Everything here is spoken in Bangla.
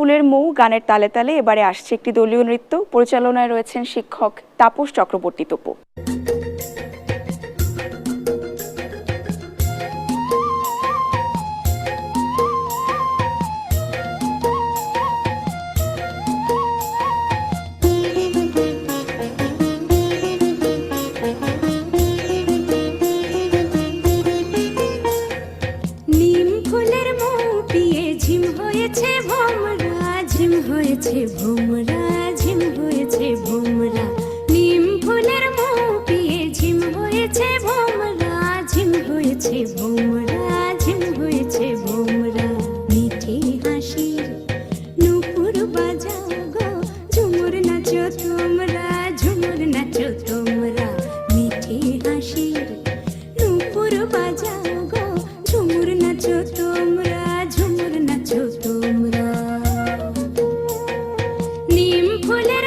ফুলের মৌ গানের তালে তালে এবারে আসছে একটি দলীয় নৃত্য। পরিচালনায় রয়েছেন শিক্ষক তাপস চক্রবর্তী তপু। ফুলের মৌ পিয়ে ঝিম হয়েছে ভোমরা, ঝিম হয়েছে ভোমরা। নিম ফুলের মৌ ঝিম হয়েছে ভোমরা, ঝিম হয়েছে ভোমরা, ঝিম হয়েছে నింపులే